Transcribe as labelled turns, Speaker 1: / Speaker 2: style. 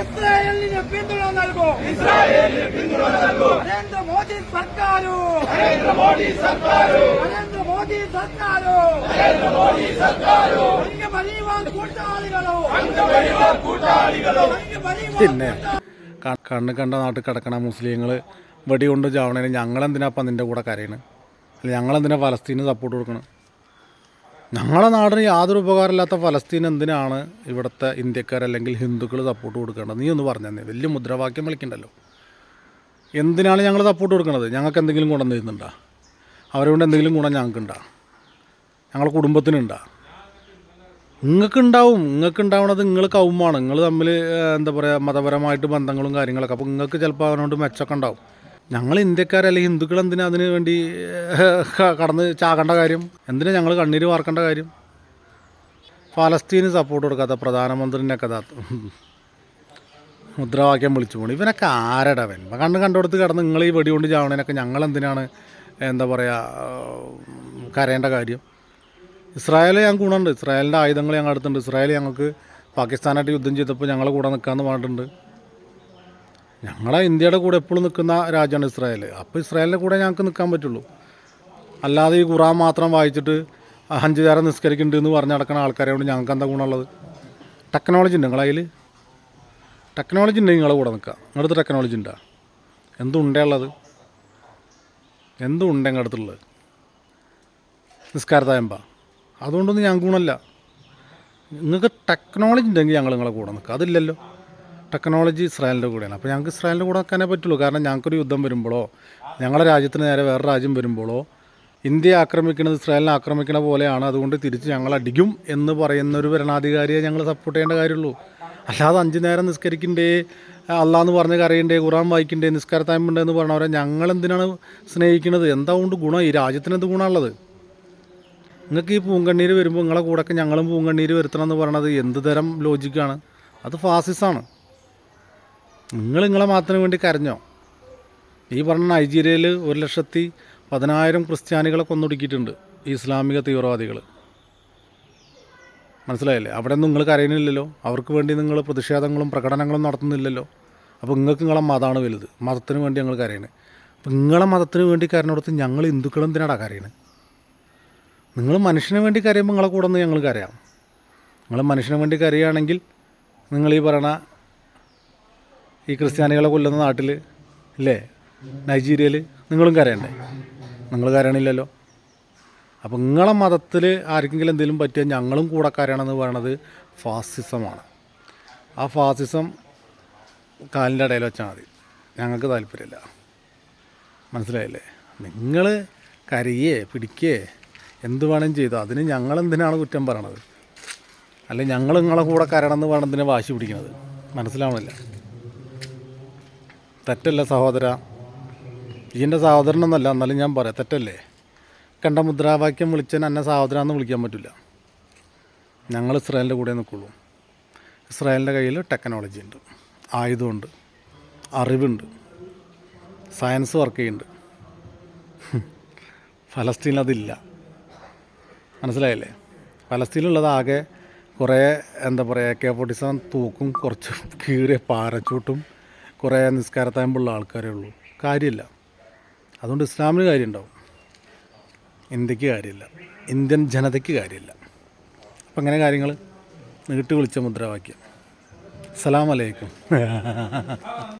Speaker 1: ഇസ്രായേലിന് പിന്തുണ നൽകും. ഇസ്രായേലിന് പിന്തുണ നൽകും. നരേന്ദ്രമോദി സർക്കാരു? നരേന്ദ്രമോദി സർക്കാരു? അംഗപരിവാർ കൂട്ടാളികളോ? അംഗപരിവാർ
Speaker 2: പിന്നെ കണ്ണ് കണ്ട നാട്ടിൽ കിടക്കണ മുസ്ലിങ്ങൾ വെടികൊണ്ട് ചാവണേന് ഞങ്ങളെന്തിനാപ്പം നിന്റെ കൂടെ കരയണ്? അല്ല ഞങ്ങളെന്തിനാ ഫലസ്തീന് സപ്പോർട്ട് കൊടുക്കണം? ഞങ്ങളെ നാടിന് യാതൊരു ഉപകാരമില്ലാത്ത ഫലസ്തീൻ എന്തിനാണ് ഇവിടുത്തെ ഇന്ത്യക്കാർ അല്ലെങ്കിൽ ഹിന്ദുക്കൾ സപ്പോർട്ട് കൊടുക്കേണ്ടത്? നീ ഒന്ന് പറഞ്ഞു തന്നെ. വലിയ മുദ്രാവാക്യം വിളിക്കണ്ടല്ലോ. എന്തിനാണ് ഞങ്ങൾ സപ്പോർട്ട് കൊടുക്കുന്നത് ഞങ്ങൾക്ക് എന്തെങ്കിലും ഗുണം തരുന്നുണ്ടോ? അവരുകൊണ്ട് എന്തെങ്കിലും ഗുണം ഞങ്ങൾക്കുണ്ടോ? ഞങ്ങളുടെ കുടുംബത്തിനുണ്ടോ? നിങ്ങൾക്കുണ്ടാവും. നിങ്ങൾക്ക് ഉണ്ടാവണത് നിങ്ങൾ കൗമാണ്. നിങ്ങൾ തമ്മിൽ എന്താ പറയുക മതപരമായിട്ട് ബന്ധങ്ങളും കാര്യങ്ങളൊക്കെ. അപ്പോൾ നിങ്ങൾക്ക് ചിലപ്പോൾ അവനോട് മെച്ചമൊക്കെ ഉണ്ടാവും. ഞങ്ങൾ ഇന്ത്യക്കാരല്ല ഹിന്ദുക്കൾ എന്തിനാ അതിന് വേണ്ടി കടന്ന് ചാകേണ്ട കാര്യം? എന്തിനാ ഞങ്ങൾ കണ്ണീര് വാർക്കേണ്ട കാര്യം? ഫലസ്തീന് സപ്പോർട്ട് കൊടുക്കാത്ത പ്രധാനമന്ത്രിന്റെ ദാ മുദ്രാവാക്യം വിളിച്ചു പോണു. ഇവനൊക്കെ ആരടാ അവൻ ഇവൻ കണ്ണ് കണ്ടോടത്ത് കിടന്ന് നിങ്ങൾ ഈ വെടികൊണ്ട് ചാവണേനൊക്കെ ഞങ്ങൾ എന്തിനാണ് എന്താ പറയുക കരയേണ്ട കാര്യം? ഇസ്രായേൽ ഞാൻ ഗുണമുണ്ട്. ഇസ്രായേലിന്റെ ആയുധങ്ങൾ ഞങ്ങൾ അടുത്തുണ്ട്. ഇസ്രായേൽ ഞങ്ങൾക്ക് പാകിസ്ഥാനായിട്ട് യുദ്ധം ചെയ്തപ്പോൾ ഞങ്ങൾ കൂടെ നിൽക്കാമെന്ന് പറഞ്ഞിട്ടുണ്ട്. ഞങ്ങളെ ഇന്ത്യയുടെ കൂടെ എപ്പോഴും നിൽക്കുന്ന രാജ്യമാണ് ഇസ്രായേൽ അപ്പോൾ ഇസ്രായേലിന്റെ കൂടെ ഞങ്ങൾക്ക് നിൽക്കാൻ പറ്റുള്ളൂ. അല്ലാതെ ഈ ഖുറാൻ മാത്രം വായിച്ചിട്ട് അഞ്ച് നേരം നിസ്കരിക്കുന്നുണ്ട് എന്ന് പറഞ്ഞ് നടക്കുന്ന ആൾക്കാരെ കൊണ്ട് ഞങ്ങൾക്ക് എന്താ ഗുണമുള്ളത്? ടെക്നോളജി ഉണ്ട് നിങ്ങളതിൽ ടെക്നോളജി ഉണ്ടെങ്കിൽ നിങ്ങളെ കൂടെ നിൽക്കുക. നിങ്ങളുടെ ടെക്നോളജി ഉണ്ടോ? എന്തുണ്ടേ ഉള്ളത്? എന്തുണ്ട് ഞങ്ങളുടെ അടുത്തുള്ളത്? നിസ്കാരത്തായമ്പ അതുകൊണ്ടൊന്നും ഞങ്ങൾക്ക് ഗുണമല്ല. നിങ്ങൾക്ക് ടെക്നോളജി ഉണ്ടെങ്കിൽ ഞങ്ങൾ നിങ്ങളെ കൂടെ നിൽക്കുക. അതില്ലല്ലോ. ടെക്നോളജി ഇസ്രായേലിന്റെ കൂടെയാണ്. അപ്പോൾ ഞങ്ങൾക്ക് ഇസ്രായേലിന്റെ കൂടെ നിൽക്കാനേ പറ്റുള്ളൂ. കാരണം ഞങ്ങൾക്കൊരു യുദ്ധം വരുമ്പോഴോ ഞങ്ങളുടെ രാജ്യത്തിന് നേരെ വേറെ രാജ്യം വരുമ്പോഴോ ഇന്ത്യയെ ആക്രമിക്കുന്നത് ഇസ്രായേലിനെ ആക്രമിക്കണ പോലെയാണ്. അതുകൊണ്ട് തിരിച്ച് ഞങ്ങൾ അടിക്കും എന്ന് പറയുന്ന ഒരു ഭരണാധികാരിയെ ഞങ്ങൾ സപ്പോർട്ട് ചെയ്യേണ്ട കാര്യമുള്ളൂ. അല്ലാതെ അഞ്ച് നേരം നിസ്കരിക്കണ്ടേ അള്ളാന്ന് പറഞ്ഞ് കരയണ്ടേ ഖുറാൻ വായിക്കണ്ടേ നിസ്കാരത്തായ്മണ്ടേ എന്ന് പറഞ്ഞവരെ ഞങ്ങൾ എന്തിനാണ് സ്നേഹിക്കുന്നത് എന്താ കൊണ്ട് ഗുണം? ഈ രാജ്യത്തിന് എന്ത് ഗുണമുള്ളത് നിങ്ങൾക്ക് ഈ പൂങ്കണ്ണീര് വരുമ്പോൾ നിങ്ങളെ കൂടെയൊക്കെ ഞങ്ങളും പൂങ്കണ്ണീര് വരുത്തണം എന്ന് പറയണത് എന്ത് തരം ലോജിക്കാണ് അത് ഫാസിസാണ് നിങ്ങൾ നിങ്ങളെ മാത്രം വേണ്ടി കരഞ്ഞോ? ഈ പറഞ്ഞ നൈജീരിയയിൽ ഒരു ലക്ഷത്തി പതിനായിരം ക്രിസ്ത്യാനികളെ കൊന്നൊടുക്കിയിട്ടുണ്ട് ഇസ്ലാമിക തീവ്രവാദികൾ. മനസ്സിലായില്ലേ? അവിടെ നിങ്ങൾ കരയുന്നില്ലല്ലോ. അവർക്ക് വേണ്ടി നിങ്ങൾ പ്രതിഷേധങ്ങളും പ്രകടനങ്ങളും നടത്തുന്നില്ലല്ലോ. അപ്പോൾ നിങ്ങൾക്ക് നിങ്ങളെ മതമാണ് വലുത്. മതത്തിന് വേണ്ടി ഞങ്ങൾ കരയണേ. അപ്പം നിങ്ങളെ മതത്തിന് വേണ്ടി കരഞ്ഞെടുത്ത് ഞങ്ങൾ ഹിന്ദുക്കളും എന്തിനാടാ കരയണേ? നിങ്ങൾ മനുഷ്യന് വേണ്ടി കരയുമ്പോൾ നിങ്ങളെ കൂടെ നിന്ന് ഞങ്ങൾ കരയാം. നിങ്ങൾ മനുഷ്യന് വേണ്ടി കരയുകയാണെങ്കിൽ നിങ്ങൾ ഈ പറയണ ഈ ക്രിസ്ത്യാനികളെ കൊല്ലുന്ന നാട്ടിൽ ഇല്ലേ? നൈജീരിയയിൽ നിങ്ങളും കരയണ്ടേ? നിങ്ങൾ കരയണില്ലല്ലോ. അപ്പം നിങ്ങളെ മതത്തിൽ ആർക്കെങ്കിലും എന്തെങ്കിലും പറ്റിയാൽ ഞങ്ങളും കൂടെ കരയണമെന്ന് പറയണത് ഫാസിസമാണ്. ആ ഫാസിസം കാലിന്റെ ഇടയിൽ വെച്ചാൽ മതി. ഞങ്ങൾക്ക് താല്പര്യമില്ല. മനസ്സിലായില്ലേ? നിങ്ങൾ കരയേ പിടിക്കേ എന്ത് വേണം ചെയ്തോ. അതിന് ഞങ്ങളെന്തിനാണ് കുറ്റം പറയണത്? അല്ലെ ഞങ്ങൾ നിങ്ങളെ കൂടെ കരണമെന്ന് പറയണതിനെ വാശി പിടിക്കുന്നത് മനസ്സിലാവണില്ല. തെറ്റല്ല സഹോദര? ഇതിന്റെ സഹോദരനൊന്നല്ല എന്നാലും ഞാൻ പറയാം തെറ്റല്ലേ? കണ്ട മുദ്രാവാക്യം വിളിച്ചാൽ എന്നെ സഹോദരാന്ന് വിളിക്കാൻ പറ്റില്ല ഞങ്ങൾ ഇസ്രായേലിന്റെ കൂടെ നിൽക്കുള്ളൂ ഇസ്രായേലിന്റെ കയ്യിൽ ടെക്നോളജി ഉണ്ട് ആയുധമുണ്ട് അറിവുണ്ട് സയൻസ് വർക്ക് ചെയ്യുന്നുണ്ട്. ഫലസ്തീനിൽ അതില്ല. മനസ്സിലായില്ലേ? ഫലസ്തീനിലുള്ളത് ആകെ കുറേ എന്താ പറയുക കെ ഫോർട്ടി സെവൻ തൂക്കും കുറച്ച് കീറിയ പാരച്ചൂട്ടും കുറേ നിസ്കാരത്തായ്പുള്ള ആൾക്കാരേ ഉള്ളൂ. കാര്യമില്ല. അതുകൊണ്ട് ഇസ്ലാമിന് കാര്യമുണ്ടാവും. ഇന്ത്യയ്ക്ക് കാര്യമില്ല. ഇന്ത്യൻ ജനതയ്ക്ക് കാര്യമില്ല. അപ്പം അങ്ങനെ കാര്യങ്ങൾ നീട്ടി വിളിച്ച മുദ്രാവാക്യം. അസ്സലാമലൈക്കും